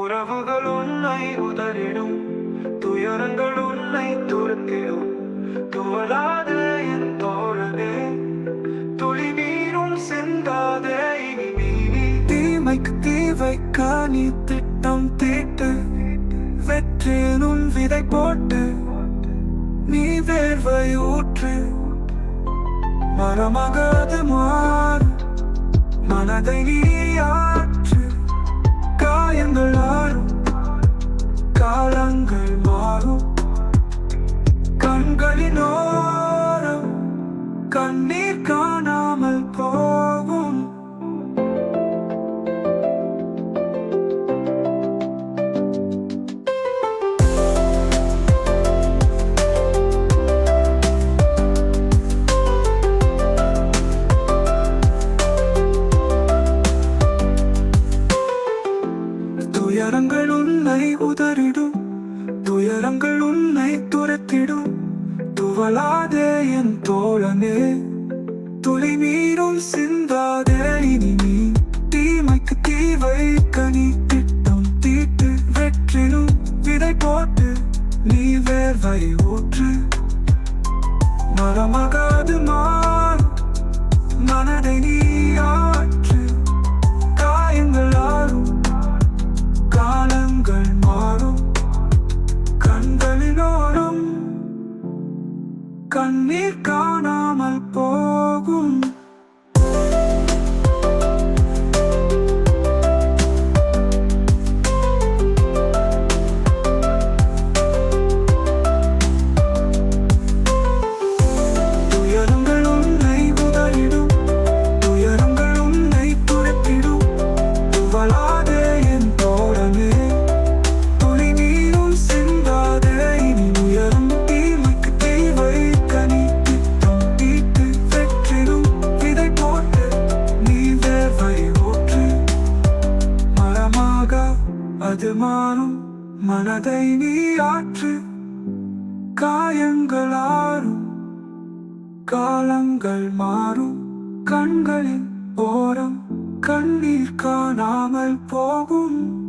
உறவுகள் உன்னை உதறிடும். துயரங்கள் உன்னை துருத்திடும். துவளாத என் தோழனே துளி நீரும் செந்தாதே இனி தீமைக்கு தீவைக்க நீ திட்டம் தீட்டு வெற்றினும் விதை போட்டு நீ வேர்வை ஊற்று. மரமாக அது மா கடலினோரம் கண்ணீர் காணாமல் போகும். துயரங்கள் உன்னை உதறிடும். துயரங்கள் உன்னை துரத்திடும். துவளாதே என் தோழனே. துளி நீரும் சிந்தாதே இனி நீ தீமைக்கு தீவை கனி திட்டம் தீட்டு வெற்றினும் விதை போட்டு நீ வேர்வை ஊற்று. மரமாகாது மாறும் மனதை நீ கண்ணீர் காணாமல் போ அது மாறும். மனதை நீ ஆற்று. காயங்கள் ஆறும். காலங்கள் மாறும். கண்களின் ஓரம் கண்ணீர் காணாமல் போகும்.